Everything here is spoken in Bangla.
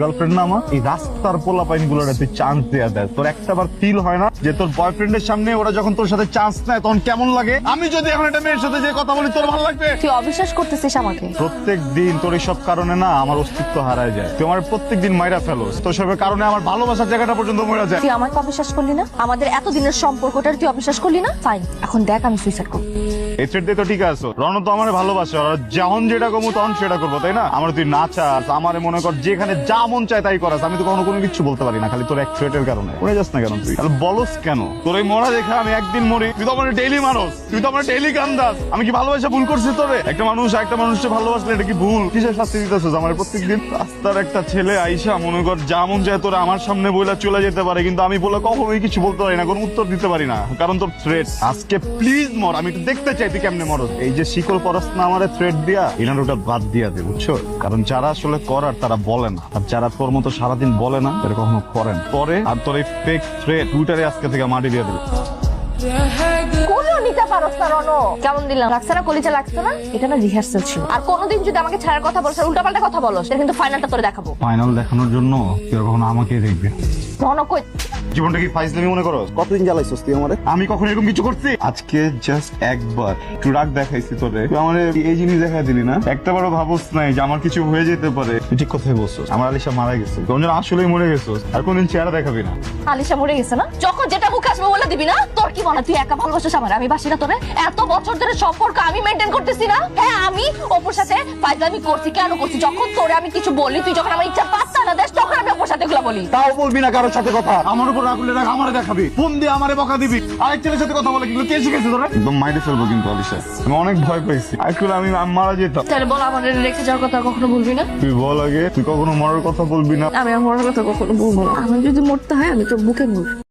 গার্লফ্রেন্ড না আমার এই রাস্তার পোলা পাইন তুই চান্স দেয়া দেয়। তোর একটা বার ফিল হয় না যে তোর বয়ফ্রেন্ডের সামনে ওরা যখন তোর সাথে চান্স নেয় তখন কেমন লাগে? আমি যদি এখন একটা মেয়ের সাথে যে কথা বলি তোর ভালো লাগবে? তুই অবিশ্বাস করতেছিস আমাকে। প্রত্যেক দিন তোর কারণে না আমার অস্তিত্ব হারায় যায়। তুই আমার প্রত্যেক দিন মাইরা ফেলোস। তোর সবের কারণে আমার ভালোবাসার জায়গাটা পর্যন্ত মরে যায়। তুই আমাকে অবিশ্বাস করলি না? আমাদের এতদিনের সম্পর্কটার তুই অবিশ্বাস করলি না? ফাইন এখন দেখ আমি সুইসাইড করব। তো ঠিক আছো। রণ তো আমার ভালোবাসে। আর যখন যেটা করব তখন সেটা করব তাই না? আমার তুই না চাস আমার মনে কর, যেখানে যা মন চায় তাই করাস আমি তো কখনো কোনো কিছু বলতে পারি না, খালি তোর এক কারণে। মরে যাস না কেন তুই? তাহলে বলস কেন? তোর এই মরা দেখে আমি একদিন মরি। তুই তো আমার ডেইলি মানুষ। তুই তো আমার ডেইলি আমি কি ভালোবাসা ভুল করছি তোরে? একটা মানুষ একটা মানুষকে ভালোবাসলে এটা কি ভুল? কিসের শাস্তি দিতেছিস? আমার প্রত্যেকদিন রাস্তার একটা ছেলে আইসা মনে কর, যা মন চায় তোরা আমার সামনে বইলা চলে যেতে পারে, কিন্তু আমি বলে কখনোই কিছু বলতে পারি না, কোনো উত্তর দিতে পারি না, কারণ তোর থ্রেট আজকে প্লিজ মর, আমি একটু দেখতে চাই তুই কেমনে মরস। এই যে শিকল পরস না আমার থ্রেট দিয়া, এনার ওটা বাদ দিয়া দে, বুঝছ? কারণ যারা আসলে করার তারা বলে না। আর যারা তোর মতো সারাদিন বলে না, তারা কখনো করেন পরে, আর তোর এই ফেক থ্রেট টুইটারে আজকে থেকে মাটি দিয়ে দেবে। কোনো নিতে পারস না রনো কেমন দিলাম? লাগছে না কলিজা লাগছে না? এটা না রিহার্সাল ছিল। আর কোনোদিন যদি আমাকে ছাড়ার কথা বলছ উল্টা পাল্টা কথা কিন্তু ফাইনালটা তোরে দেখাবো। ফাইনাল দেখানোর জন্য কেউ কখনো আমাকেই দেখবে রনো কই জীবনটা কি ফাইজলামি মনে করো? কতদিন জ্বালাইছস তুই আমারে? আমি কখনো এরকম কিছু করছি? আজকে জাস্ট একবার। একটু রাগ দেখাইছি তোরে। তুই আমার এই জিনিস দেখাই দিলি না? একটা বারও ভাবস নাই যে আমার কিছু হয়ে যেতে পারে। তুই ঠিক কথাই বলছিস। আমার আলিশা মারা গেছে। কোন আসলেই মরে গেছিস। আর কোনদিন চেহারা দেখাবি না। আলিশা মরে গেছে না? যখন যেটা মুখে আসবে বলে দিবি না? তোর কি মনে তুই একা ভালোবাসিস আমার? আমি বাসি না তোরে এত বছর ধরে সম্পর্ক আমি মেনটেন করতেছি না। হ্যাঁ আমি অপুর সাথে ফাইজলামি করছি কেন করছি? যখন তোরে আমি কিছু বলি তুই যখন আমার ইচ্ছা পাত্তা না দেশ তখন আমি অপুর সাথে এগুলো বলি। তাও বলবি না কারোর সাথে কথা। আমার উপর রাগুলে রাখ আমারে দেখাবি। ফোন দিয়ে আমারে বকা দিবি। আরেক ছেলের সাথে কথা বলে কিন্তু কে শিখেছে তোরা? একদম মাইরে ফেলব কিন্তু আমি অনেক ভয় পেয়েছি। আসলে আমি আমি মারা যেতাম। তাহলে বল আমার রেখে যাওয়ার কথা কখনো বলবি না? তুই বল আগে। তুই কখনো মরার কথা বলবি না? আমি আমার মরার কথা কখনো বলব না। আমার যদি মরতে হয় আমি তোর বুকে মরবো